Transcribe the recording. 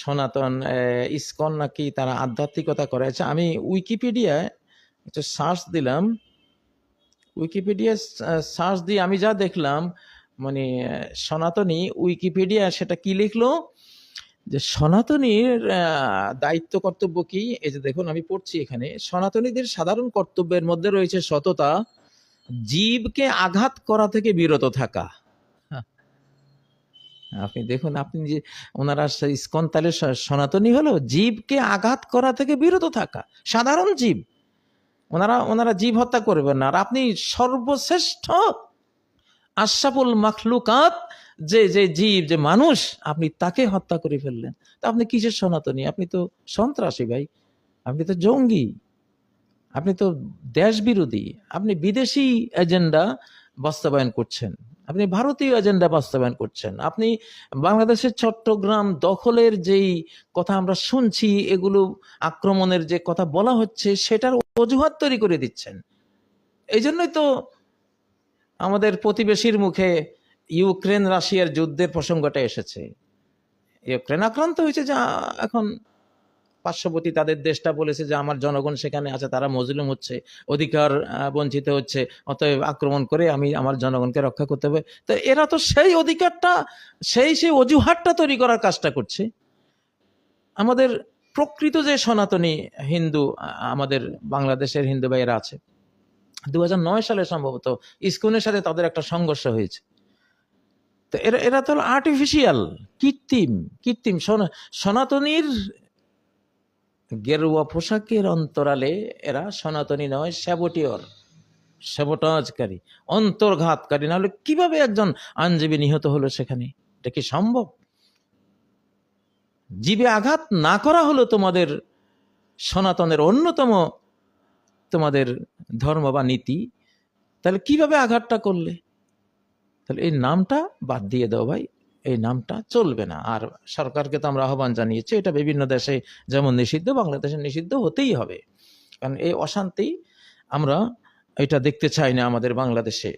সনাতন ইসকন নাকি তারা আধ্যাত্মিকতা করে। আচ্ছা আমি উইকিপিডিয়ায় একটা সার্চ দিলাম। উইকিপিডিয়া সার্চ দিয়ে আমি যা দেখলাম মানে সনাতনী উইকিপিডিয়া সেটা কি লিখলো? যে সনাতনীর দায়িত্ব কর্তব্য কি? এই যে দেখুন, আমি পড়ছি এখানে। সনাতনীদের সাধারণ কর্তব্যের মধ্যে রয়েছে সততা, জীবকে আঘাত করা থেকে বিরত থাকা। আপনি দেখুন, আপনি যে ওনারা ইস্কন তালে সনাতনী হলো, জীবকে আঘাত করা থেকে বিরত থাকা। সাধারণ জীব। ওনারা ওনারা জীব হত্যা করবেন না। আর আপনি সর্বশ্রেষ্ঠ আশরাফুল মাখলুকাত, যে যে জীব, যে মানুষ, আপনি তাকে হত্যা করে ফেললেন। তা আপনি কিসের সনাতনী? আপনি তো সন্ত্রাসী ভাই। আপনি তো জঙ্গি। আপনি তো দেশ বিরোধী আপনি বিদেশি এজেন্ডা বাস্তবায়ন করছেন। আপনি ভারতীয় এজেন্ডা বাস্তবায়ন করছেন। আপনি বাংলাদেশের চট্টগ্রাম দখলের যেই কথা আমরা শুনছি, এগুলো আক্রমণের যে কথা বলা হচ্ছে, সেটার অজুহাত তৈরি করে দিচ্ছেন। এই জন্যই তো আমাদের প্রতিবেশীর মুখে ইউক্রেন রাশিয়ার যুদ্ধের প্রসঙ্গটা এসেছে। ইউক্রেন আক্রান্ত হয়েছে যা এখন পার্শ্ববর্তী তাদের দেশটা বলেছে যে, আমার জনগণ সেখানে আছে, তারা মজলুম হচ্ছে, অধিকার বঞ্চিত হচ্ছে, অতএব আক্রমণ করে আমি আমার জনগণকে রক্ষা করতে হবে। তো এরা তো সেই অধিকারটা, সেই সেই অজুহাতটা তৈরি করার কাজটা করছে। আমাদের প্রকৃত যে সনাতনী হিন্দু আমাদের বাংলাদেশের হিন্দু ভাইয়েরা আছে দু হাজার নয় সালে সম্ভবত ইস্কনের সাথে তাদের একটা সংঘর্ষ হয়েছে। তো এরা এরা তো আর্টিফিশিয়াল কৃত্রিম কৃত্রিম। সনা- সনাতনীর গেরুয়া পোশাকের অন্তরালে এরা সনাতনী নয় স্যাবটিয়র স্যাবোটাজকারী অন্তর্ঘাতকারী। নাহলে কীভাবে একজন আইনজীবী নিহত হলো সেখানে? এটা কি সম্ভব? জীবে আঘাত না করা হলো তোমাদের সনাতনের অন্যতম তোমাদের ধর্ম বা নীতি? তাহলে কীভাবে আঘাতটা করলে? তাহলে এই নামটা বাদ দিয়ে দাও ভাই। এই নামটা চলবে না। আর সরকারকে তো আমরা আহ্বান জানিয়েছি, এটা বিভিন্ন দেশে যেমন নিষিদ্ধ, বাংলাদেশে নিষিদ্ধ হতেই হবে। কারণ এই অশান্তি আমরা এটা দেখতে চাই না আমাদের বাংলাদেশে।